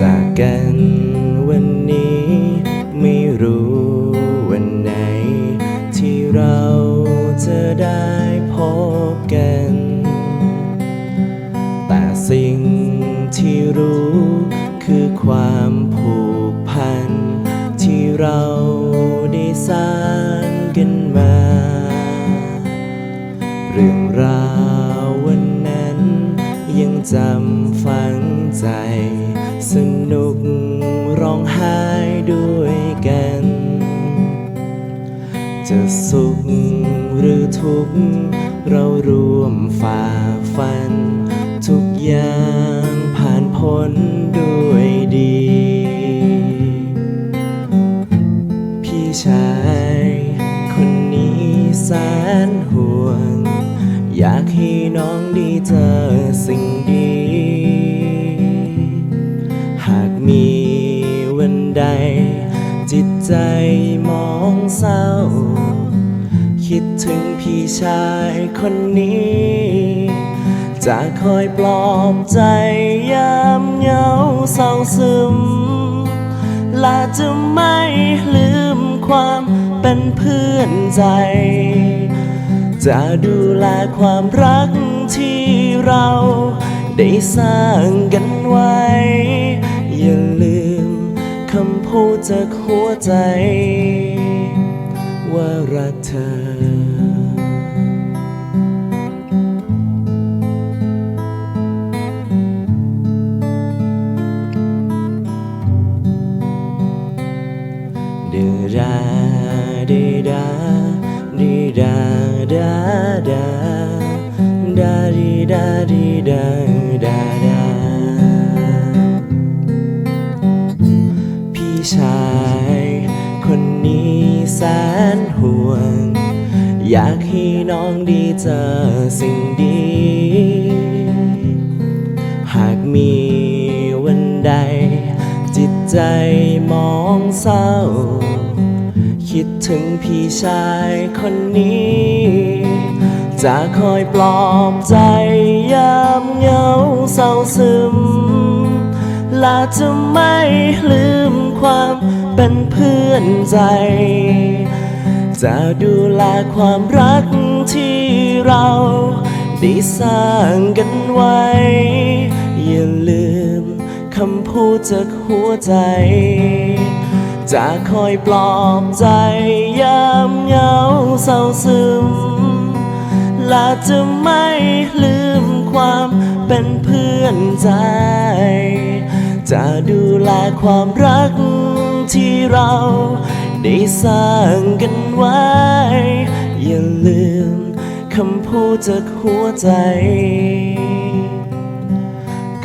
จากกันวันนี้ ไม่รู้วันไหน ที่เราจะได้พบกัน แต่สิ่งที่รู้คือความผูกพัน ที่เราได้สร้างกันมา เรื่องราววันนั้นยังจำฝังใจ สนุกร้องไห้ด้วยกัน จะสุขหรือทุกข์เราร่วมฝ่าฟัน ทุกอย่างผ่านพ้นด้วยดี พี่ชายคนนี้แสนห่วง อยากให้น้องด้เจอสิ่งดีากมีวันใด จิตใจมองเศร้า คิดถึงพี่ชายคนนี้ จะคอยปลอบใจยามเหงาเศร้าซึม และจะไม่ลืมความเป็นเพื่อนใจ จะดูแลความรักที่เราได้สร้างกันไว้ จากหัวใจ ว่ารักเธอดืดาดีดาดีดาดาดาดาดีดาดีดา พี่ชาย คนนี้แสนห่วง อยากให้น้องด้เจอสิ่งดี หากมีวันใด จิตใจมองเศร้า คิดถึงพี่ชายคนนี้ จะคอยปลอบใจยามเหงาเศร้าซึมและจะไม่ลืม เป็นเพื่อนใจ จะดูแลความรักที่เราได้สร้างกันไว้ อย่าลืมคำพูดจากหัวใจ จะคอยปลอบใจยามเหงาเศร้าซึม และจะไม่ลืมความเป็นเพื่อนใจ จะดูแลความรัก ที่เราได้สร้างกันไว้ อย่าลืมคำพูดจากหัวใจ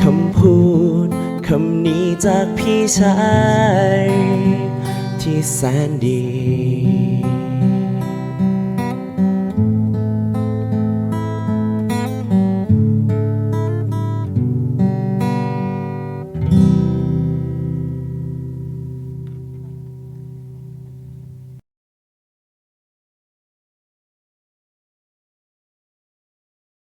คำพูดคำนี้จากพี่ชาย ที่แสนดี